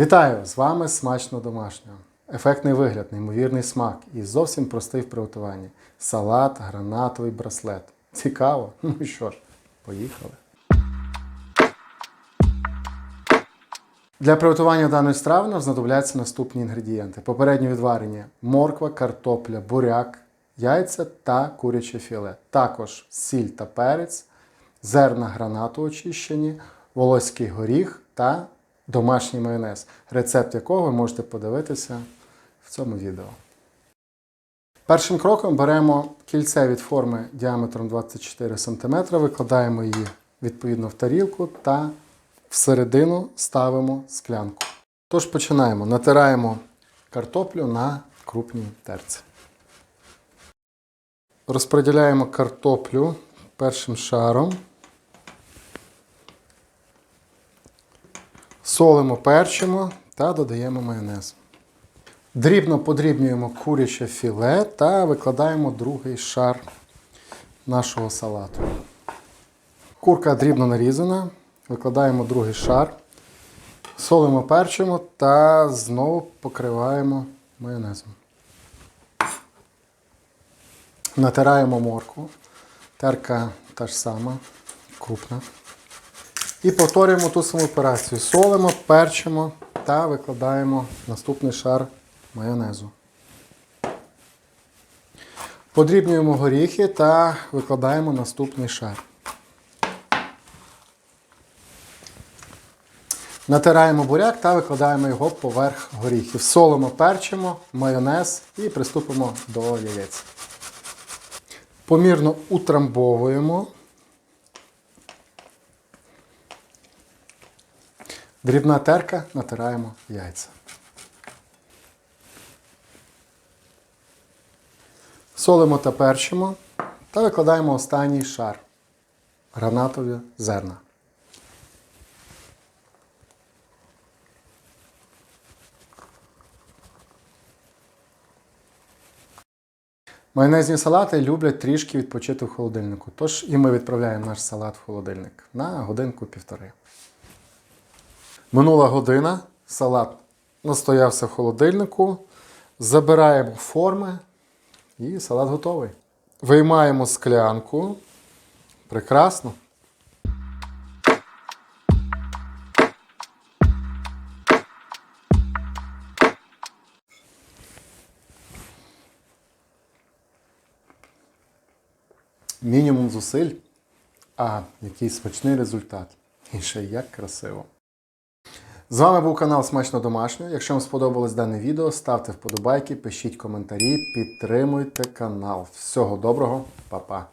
Вітаю! З вами смачно домашнього. Ефектний вигляд, неймовірний смак і зовсім простий в приготуванні. Салат, гранатовий браслет. Цікаво? Ну що ж, поїхали. Для приготування даної страви нам знадобляться наступні інгредієнти: попередньо відварені морква, картопля, буряк, яйця та куряче філе. Також сіль та перець, зерна гранату очищені, волоський горіх та домашній майонез, рецепт якого ви можете подивитися в цьому відео. Першим кроком беремо кільце від форми діаметром 24 см, викладаємо її відповідно в тарілку та всередину ставимо склянку. Тож починаємо. Натираємо картоплю на крупній терці. Розподіляємо картоплю першим шаром. Солимо, перчимо та додаємо майонез. Дрібно подрібнюємо куряче філе та викладаємо другий шар нашого салату. Курка дрібно нарізана, викладаємо другий шар, солимо, перчимо та знову покриваємо майонезом. Натираємо моркву. Терка та ж сама, крупна. І повторюємо ту саму операцію. Солимо, перчимо та викладаємо наступний шар майонезу. Подрібнюємо горіхи та викладаємо наступний шар. Натираємо буряк та викладаємо його поверх горіхів. Солимо, перчимо, майонез і приступимо до яєць. Помірно утрамбовуємо. Дрібна терка натираємо яйця. Солимо та перчимо та викладаємо останній шар гранатові зерна. Майонезні салати люблять трішки відпочити в холодильнику. Тож і ми відправляємо наш салат в холодильник на годинку-півтори. Минула година, салат настоявся в холодильнику. Забираємо форми і салат готовий. Виймаємо склянку. Прекрасно. Мінімум зусиль, а який смачний результат. І ще як красиво. З вами був канал Смачно Домашньо. Якщо вам сподобалось дане відео, ставте вподобайки, пишіть коментарі, підтримуйте канал. Всього доброго, па-па!